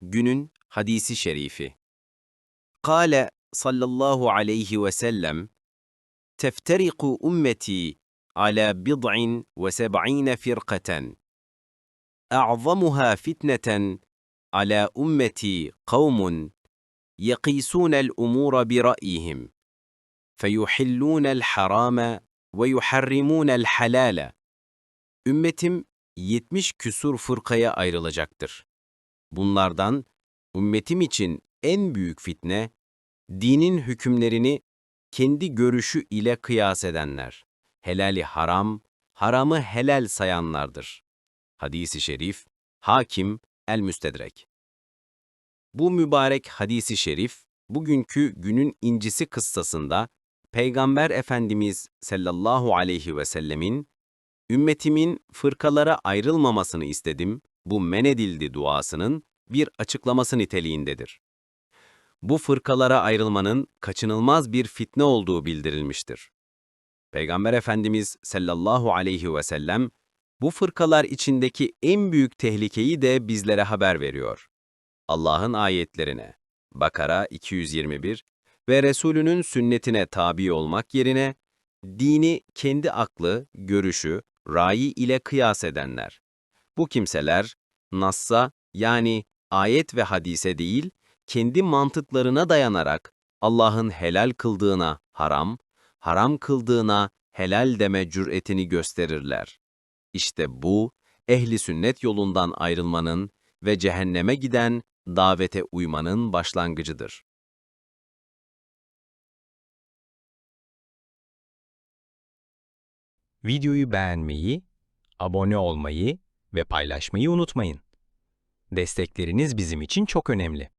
Günün hadisi şerifi. Kale sallallahu aleyhi ve sellem Tefteriku ummeti ala bid'in ve seb'ine firqaten. A'zamuha fitneten ala ummeti kavmun يقيسون الأمور برأيهم فيحلون الحرام ويحرمون الحلال Ümmetim 70 küsur fırkaya ayrılacaktır. Bunlardan ümmetim için en büyük fitne, dinin hükümlerini kendi görüşü ile kıyas edenler, helali haram, haramı helal sayanlardır. Hadis-i şerif, Hakim el-Müstedrek. Bu mübarek hadisi şerif, bugünkü günün incisi kıssasında Peygamber Efendimiz sallallahu aleyhi ve sellemin ümmetimin fırkalara ayrılmamasını istedim, bu men edildi duasının bir açıklaması niteliğindedir. Bu fırkalara ayrılmanın kaçınılmaz bir fitne olduğu bildirilmiştir. Peygamber Efendimiz sallallahu aleyhi ve sellem bu fırkalar içindeki en büyük tehlikeyi de bizlere haber veriyor. Allah'ın ayetlerine, Bakara 221 ve Resulünün sünnetine tabi olmak yerine, dini kendi aklı, görüşü, rayi ile kıyas edenler. Bu kimseler, Nass'a yani ayet ve hadise değil, kendi mantıklarına dayanarak Allah'ın helal kıldığına haram, haram kıldığına helal deme cüretini gösterirler. İşte bu, ehli sünnet yolundan ayrılmanın ve cehenneme giden davete uymanın başlangıcıdır. Videoyu beğenmeyi, abone olmayı ve paylaşmayı unutmayın. Destekleriniz bizim için çok önemli.